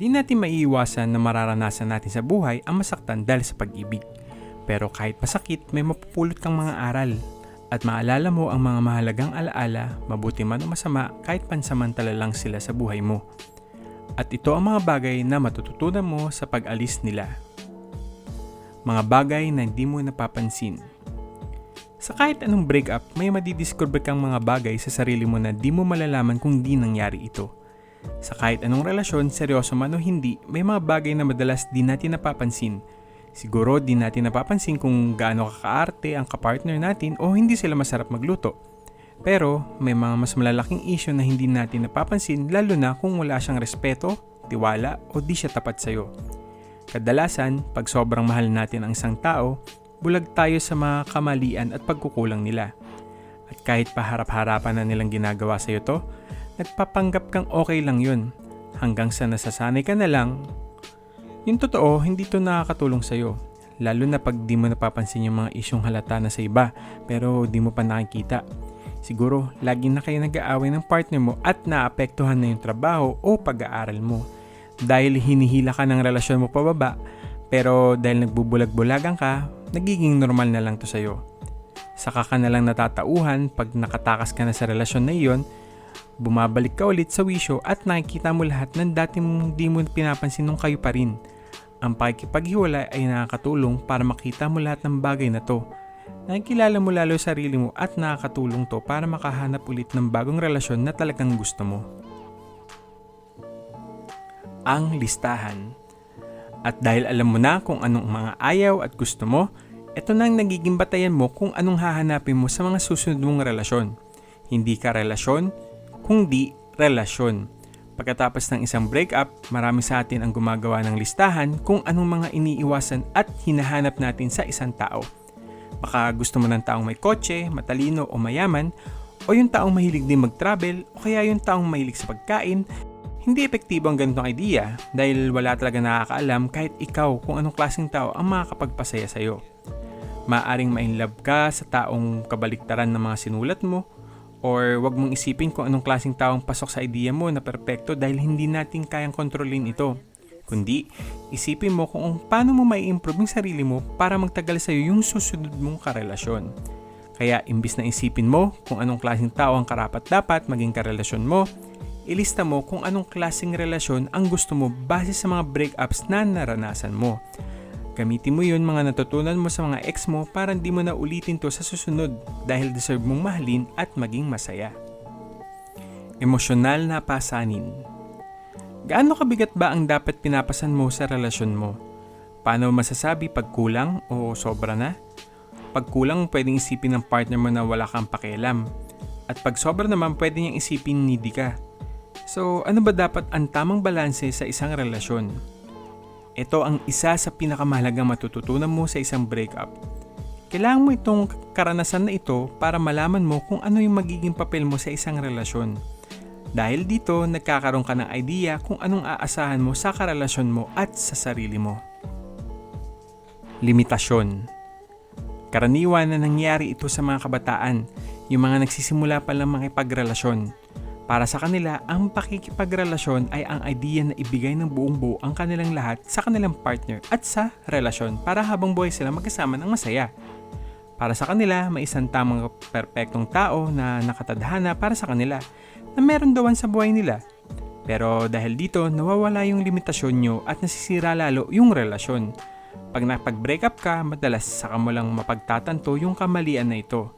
Di natin maiiwasan na mararanasan natin sa buhay ang masaktan dahil sa pag-ibig. Pero kahit masakit, may mapupulot kang mga aral. At maalala mo ang mga mahalagang alaala, mabuti man o masama, kahit pansamantala lang sila sa buhay mo. At ito ang mga bagay na matututunan mo sa pag-alis nila. Mga bagay na hindi mo napapansin. Sa kahit anong breakup, may madidiscover kang mga bagay sa sarili mo na di mo malalaman kung di nangyari ito. Sa kahit anong relasyon, seryoso man o hindi, may mga bagay na madalas di natin napapansin. Siguro di natin napapansin kung gaano kakaarte ang kapartner natin o hindi sila masarap magluto. Pero may mga mas malalaking issue na hindi natin napapansin lalo na kung wala siyang respeto, tiwala o di siya tapat sa'yo. Kadalasan, pag sobrang mahal natin ang isang tao, bulag tayo sa mga kamalian at pagkukulang nila. At kahit paharap-harapan na nilang ginagawa sa'yo to, nagpapanggap kang okay lang yun. Hanggang sa nasasanay ka na lang, yung totoo, hindi to nakakatulong sa'yo. Lalo na pag di mo napapansin yung mga isyong halata na sa iba, pero di mo pa nakikita. Siguro, lagi na kayo nag-aaway ng partner mo at naapektuhan na yung trabaho o pag-aaral mo. Dahil hinihila ka ng relasyon mo pababa, pero dahil nagbubulag-bulagan ka, nagiging normal na lang to sa'yo. Saka ka na lang natatauhan pag nakatakas ka na sa relasyon na iyon, bumabalik ka ulit sa wisyo at nakikita mo lahat ng dati mong di mo pinapansin nung kayo pa rin. Ang pakikipaghiwalay ay nakakatulong para makita mo lahat ng bagay na to. Nakikilala mo lalo sa sarili mo at nakakatulong to para makahanap ulit ng bagong relasyon na talagang gusto mo. Ang listahan At dahil alam mo na kung anong mga ayaw at gusto mo, ito na ang nagiging batayan mo kung anong hahanapin mo sa mga susunod mong relasyon. Hindi ka relasyon, kundi relasyon. Pagkatapos ng isang breakup, marami sa atin ang gumagawa ng listahan kung anong mga iniiwasan at hinahanap natin sa isang tao. Baka gusto mo ng taong may kotse, matalino o mayaman, o yung taong mahilig din mag-travel, o kaya yung taong mahilig sa pagkain, hindi epektibo ang ganitong idea dahil wala talaga nakakaalam kahit ikaw kung anong klaseng tao ang makakapagpasaya sa'yo. Maaring ma-inlove ka sa taong kabaliktaran ng mga sinulat mo or wag mong isipin kung anong klaseng taong pasok sa idea mo na perpekto dahil hindi natin kayang kontrolin ito. Kundi, isipin mo kung paano mo mai improve yung sarili mo para magtagal sa'yo yung susunod mong karelasyon. Kaya imbis na isipin mo kung anong klaseng tao ang karapat dapat maging karelasyon mo, ilista mo kung anong klaseng relasyon ang gusto mo base sa mga breakups na naranasan mo. Gamitin mo yun mga natutunan mo sa mga ex mo para hindi mo na ulitin to sa susunod dahil deserve mong mahalin at maging masaya. Emosyonal na pasanin Gaano kabigat ba ang dapat pinapasan mo sa relasyon mo? Paano masasabi pag kulang o sobra na? Pag kulang, pwedeng isipin ng partner mo na wala kang pakialam. At pag sobra naman, pwede niyang isipin needy ka. So, ano ba dapat ang tamang balanse sa isang relasyon? Ito ang isa sa pinakamahalagang matututunan mo sa isang breakup. Kailangan mo itong karanasan na ito para malaman mo kung ano yung magiging papel mo sa isang relasyon. Dahil dito, nagkakaroon ka ng idea kung anong aasahan mo sa karelasyon mo at sa sarili mo. Limitasyon Karaniwan na nangyari ito sa mga kabataan, yung mga nagsisimula pa lang makipagrelasyon. Para sa kanila, ang pakikipagrelasyon ay ang idea na ibigay ng buong buo ang kanilang lahat sa kanilang partner at sa relasyon para habang buhay sila magkasama ng masaya. Para sa kanila, may isang tamang perpektong tao na nakatadhana para sa kanila na meron dawan sa buhay nila. Pero dahil dito, nawawala yung limitasyon nyo at nasisira lalo yung relasyon. Pag napag-break up ka, madalas saka mo lang mapagtatanto yung kamalian na ito.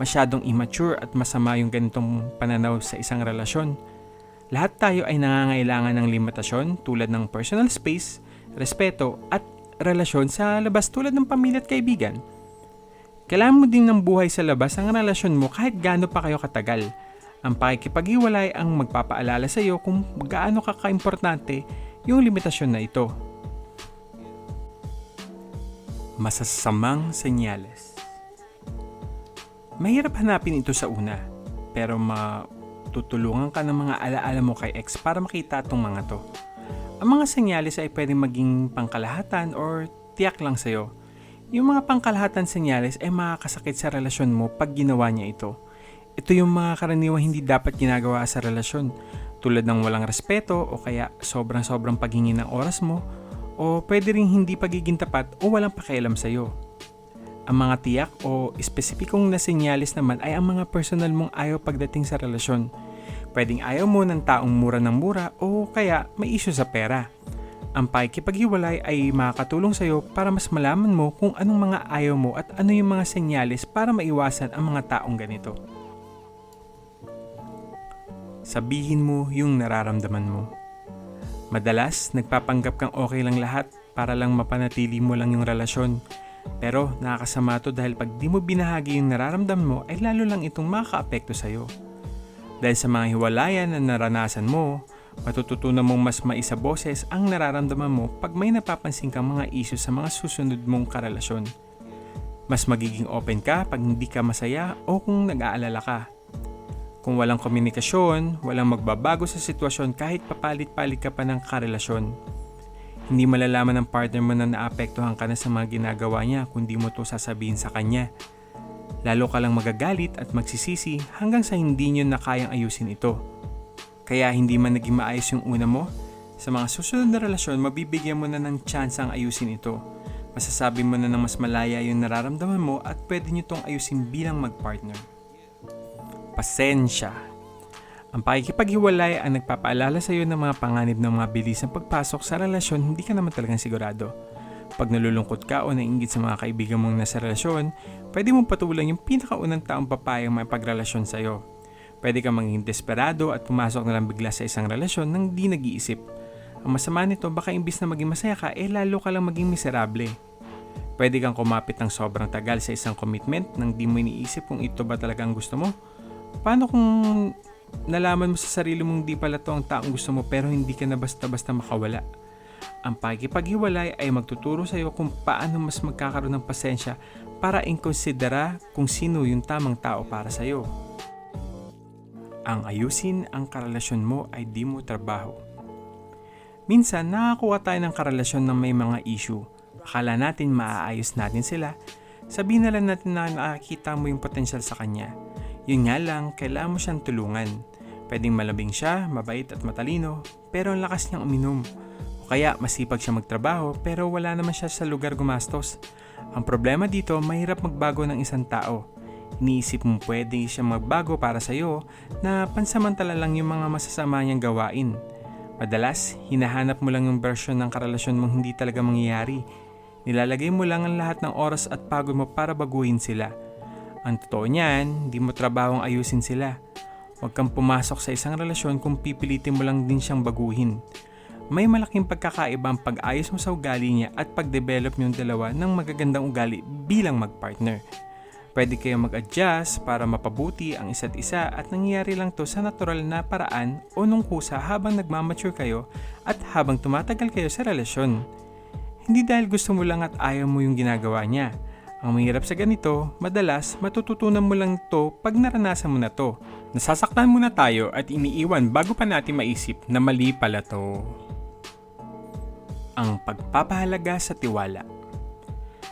Masyadong immature at masama yung ganitong pananaw sa isang relasyon. Lahat tayo ay nangangailangan ng limitasyon tulad ng personal space, respeto at relasyon sa labas tulad ng pamilya at kaibigan. Kailangan mo din ng buhay sa labas ang relasyon mo kahit gaano pa kayo katagal. Ang pakikipaghiwalay ang magpapaalala sa iyo kung gaano ka kaimportante yung limitasyon na ito. Masasamang senyales Mahirap hanapin ito sa una, pero matutulungan ka ng mga alaala mo kay ex para makita itong mga to. Ang mga senyales ay pwedeng maging pangkalahatan or tiyak lang sa'yo. Yung mga pangkalahatan senyales ay makakasakit sa relasyon mo pag ginawa niya ito. Ito yung mga karaniwang hindi dapat ginagawa sa relasyon. Tulad ng walang respeto o kaya sobrang-sobrang paghingi ng oras mo o pwede rin hindi pagiging tapat o walang pakialam sa'yo. Ang mga tiyak o espesipikong na senyalis naman ay ang mga personal mong ayaw pagdating sa relasyon. Pwedeng ayaw mo ng taong mura ng mura o kaya may issue sa pera. Ang pakikipaghiwalay ay makakatulong sa'yo para mas malaman mo kung anong mga ayaw mo at ano yung mga senyalis para maiwasan ang mga taong ganito. Sabihin mo yung nararamdaman mo. Madalas, nagpapanggap kang okay lang lahat para lang mapanatili mo lang yung relasyon. Pero nakakasama to dahil pag di mo binahagi yung nararamdaman mo ay lalo lang itong makakaapekto sa'yo. Dahil sa mga hiwalayan na naranasan mo, matututunan mong mas maisa boses ang nararamdaman mo pag may napapansin kang mga issues sa mga susunod mong karelasyon. Mas magiging open ka pag hindi ka masaya o kung nag-aalala ka. Kung walang komunikasyon, walang magbabago sa sitwasyon kahit papalit-palit ka pa ng karelasyon. Hindi malalaman ng partner mo na naapektuhan ka na sa mga ginagawa niya kung di mo to sasabihin sa kanya. Lalo ka lang magagalit at magsisisi hanggang sa hindi nyo na kayang ayusin ito. Kaya hindi man naging maayos yung una mo, sa mga susunod na relasyon mabibigyan mo na ng chance ang ayusin ito. Masasabi mo na ng mas malaya yung nararamdaman mo at pwede nyo tong ayusin bilang magpartner pasensya. Ang pakikipaghiwalay ang nagpapaalala sa iyo ng mga panganib ng mga bilis ng pagpasok sa relasyon hindi ka naman talagang sigurado. Pag nalulungkot ka o nainggit sa mga kaibigan mong nasa relasyon, pwede mong patulang yung pinakaunang taong papayang may pagrelasyon sa iyo. Pwede kang maging desperado at pumasok na lang bigla sa isang relasyon nang di nag-iisip. Ang masama nito, baka imbis na maging masaya ka, eh lalo ka lang maging miserable. Pwede kang kumapit ng sobrang tagal sa isang commitment nang di mo iniisip kung ito ba talaga ang gusto mo Paano kung nalaman mo sa sarili mong di pala to ang taong gusto mo pero hindi ka na basta-basta makawala? Ang pagkipaghiwalay ay magtuturo sa iyo kung paano mas magkakaroon ng pasensya para inkonsidera kung sino yung tamang tao para sa iyo. Ang ayusin ang karelasyon mo ay di mo trabaho. Minsan nakakuha tayo ng karelasyon ng may mga issue. Akala natin maaayos natin sila. Sabihin na lang natin na nakakita mo yung potensyal sa kanya yun nga lang, kailangan mo siyang tulungan. Pwedeng malabing siya, mabait at matalino, pero ang lakas niyang uminom. O kaya masipag siya magtrabaho pero wala naman siya sa lugar gumastos. Ang problema dito, mahirap magbago ng isang tao. Iniisip mo pwede siya magbago para sa iyo na pansamantala lang yung mga masasama niyang gawain. Madalas, hinahanap mo lang yung version ng karelasyon mong hindi talaga mangyayari. Nilalagay mo lang ang lahat ng oras at pagod mo para baguhin sila ang totoo niyan, di mo trabahong ayusin sila. Huwag kang pumasok sa isang relasyon kung pipilitin mo lang din siyang baguhin. May malaking pagkakaiba ang pag-ayos mo sa ugali niya at pag-develop niyong dalawa ng magagandang ugali bilang magpartner. Pwede kayo mag-adjust para mapabuti ang isa't isa at nangyayari lang to sa natural na paraan o nung kusa habang nagmamature kayo at habang tumatagal kayo sa relasyon. Hindi dahil gusto mo lang at ayaw mo yung ginagawa niya ang mahirap sa ganito, madalas matututunan mo lang to pag naranasan mo na to. Nasasaktan muna tayo at iniiwan bago pa natin maisip na mali pala to. Ang pagpapahalaga sa tiwala.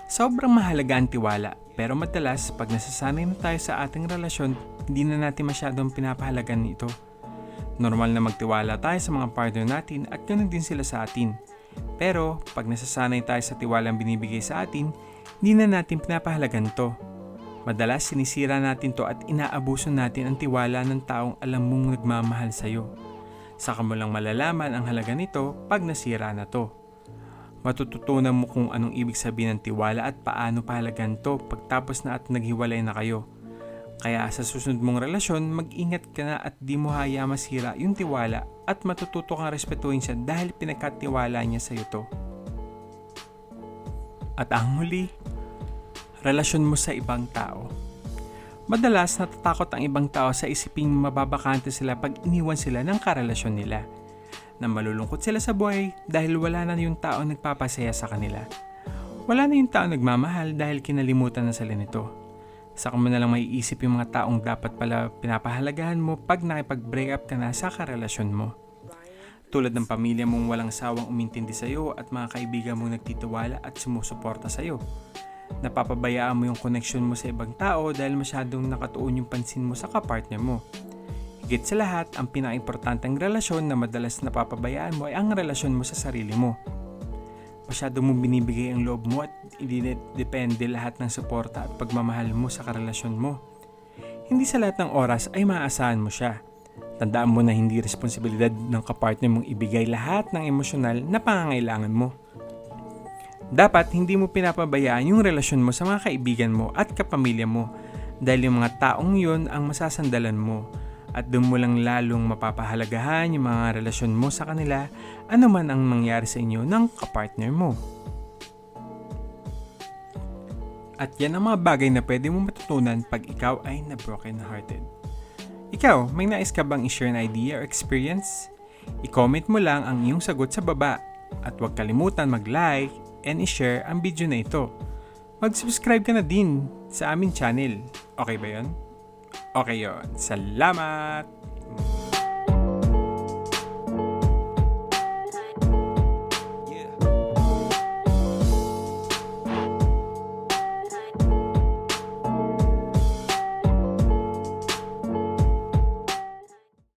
Sobrang mahalaga ang tiwala pero madalas pag nasasanay na tayo sa ating relasyon, hindi na natin masyadong pinapahalagan ito. Normal na magtiwala tayo sa mga partner natin at ganoon din sila sa atin. Pero pag nasasanay tayo sa tiwalang binibigay sa atin, hindi na natin pinapahalagan to. Madalas sinisira natin to at inaabuso natin ang tiwala ng taong alam mong nagmamahal sa'yo. Saka mo lang malalaman ang halaga nito pag nasira na to. Matututunan mo kung anong ibig sabihin ng tiwala at paano pahalagan to pagtapos na at naghiwalay na kayo. Kaya sa susunod mong relasyon, mag-ingat ka na at di mo haya masira yung tiwala at matututo kang respetuhin siya dahil pinagkatiwala niya sa iyo to. At ang huli, relasyon mo sa ibang tao. Madalas natatakot ang ibang tao sa isiping mababakante sila pag iniwan sila ng karelasyon nila. Na malulungkot sila sa buhay dahil wala na yung tao nagpapasaya sa kanila. Wala na yung tao nagmamahal dahil kinalimutan na sila nito. Saka mo na lang maiisip yung mga taong dapat pala pinapahalagahan mo pag nakipag-break up ka na sa karelasyon mo. Tulad ng pamilya mong walang sawang umintindi sa iyo at mga kaibigan mong nagtitiwala at sumusuporta sa iyo. Napapabayaan mo yung connection mo sa ibang tao dahil masyadong nakatuon yung pansin mo sa kapartner mo. Higit sa lahat, ang pinakaimportanteng relasyon na madalas napapabayaan mo ay ang relasyon mo sa sarili mo. Masyado mong binibigay ang loob mo at depende lahat ng suporta at pagmamahal mo sa karelasyon mo. Hindi sa lahat ng oras ay maaasahan mo siya. Tandaan mo na hindi responsibilidad ng kapartner mong ibigay lahat ng emosyonal na pangangailangan mo. Dapat hindi mo pinapabayaan yung relasyon mo sa mga kaibigan mo at kapamilya mo dahil yung mga taong yun ang masasandalan mo at doon mo lang lalong mapapahalagahan yung mga relasyon mo sa kanila ano man ang mangyari sa inyo ng kapartner mo. At yan ang mga bagay na pwede mo matutunan pag ikaw ay na broken hearted. Ikaw, may nais ka bang i-share na idea or experience? I-comment mo lang ang iyong sagot sa baba at huwag kalimutan mag-like and i-share ang video na ito. Mag-subscribe ka na din sa aming channel. Okay ba yon? Okay yon. Salamat!